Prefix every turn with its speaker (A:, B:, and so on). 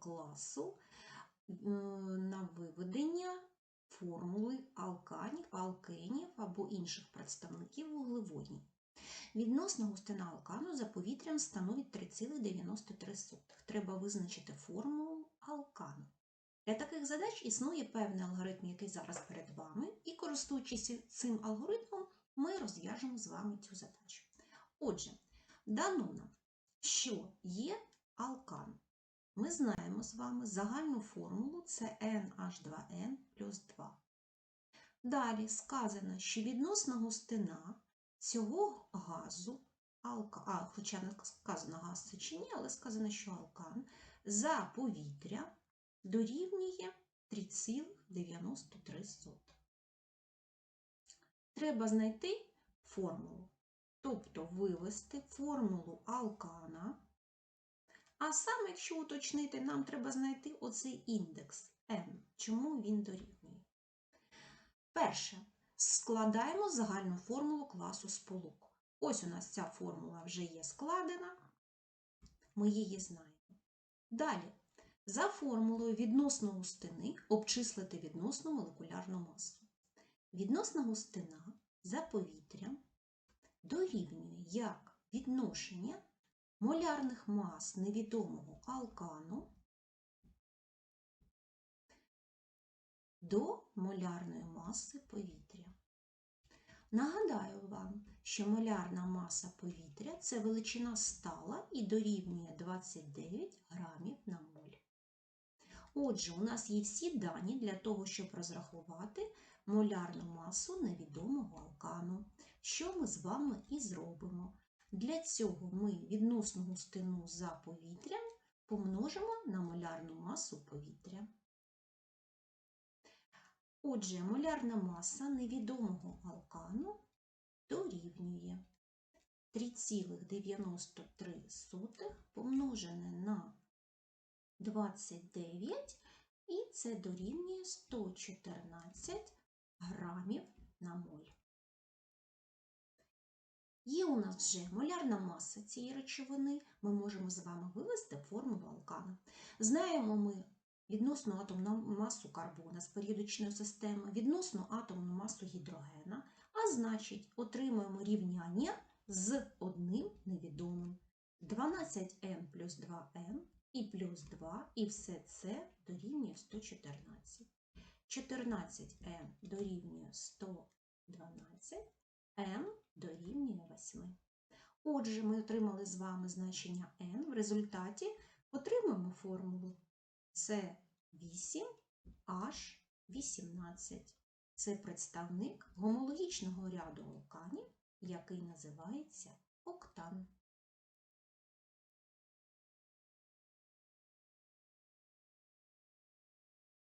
A: класу е, на виведення формули алканів, алкенів або інших представників вуглеводнів. Відносна густина алкану за повітрям становить 3,93. Треба визначити формулу алкану. Для таких задач існує певний алгоритм, який зараз перед вами, і користуючись цим алгоритмом, ми розв'яжемо з вами цю задачу. Отже, дано нам, що є. Ми знаємо з вами загальну формулу це NH2N плюс 2. Далі сказано, що відносна густина цього газу, алка, а, хоча не сказано газ це чи ні, але сказано, що алкан за повітря дорівнює 3,93. Треба знайти формулу, тобто вивести формулу алкана. А саме, якщо уточнити, нам треба знайти оцей індекс n. Чому він дорівнює? Перше, складаємо загальну формулу класу сполук. Ось у нас ця формула вже є складена, ми її знаємо. Далі, за формулою відносно густини обчислити відносну молекулярну масу. Відносна густина за повітрям дорівнює як відношення молярних мас невідомого алкану до молярної маси повітря. Нагадаю вам, що молярна маса повітря це величина стала і дорівнює 29 грамів на моль. Отже, у нас є всі дані для того, щоб розрахувати молярну масу невідомого алкану, що ми з вами і зробимо. Для цього ми відносну густину за повітрям помножимо на молярну масу повітря. Отже, молярна маса невідомого алкану дорівнює 3,93 помножене на 29, і це дорівнює 114 грамів на моль. Є у нас вже молярна маса цієї речовини, ми можемо з вами вивести форму алкану. Знаємо ми відносну атомну масу карбона з періодичної системи, відносну атомну масу гідрогена, а значить, отримуємо рівняння з одним невідомим. 12М плюс 2М і плюс 2, і все це дорівнює 114. 14М дорівнює 112 М 7. Отже, ми отримали з вами значення n. В результаті отримуємо формулу це 8 h 18 Це представник гомологічного ряду алканів, який називається октан.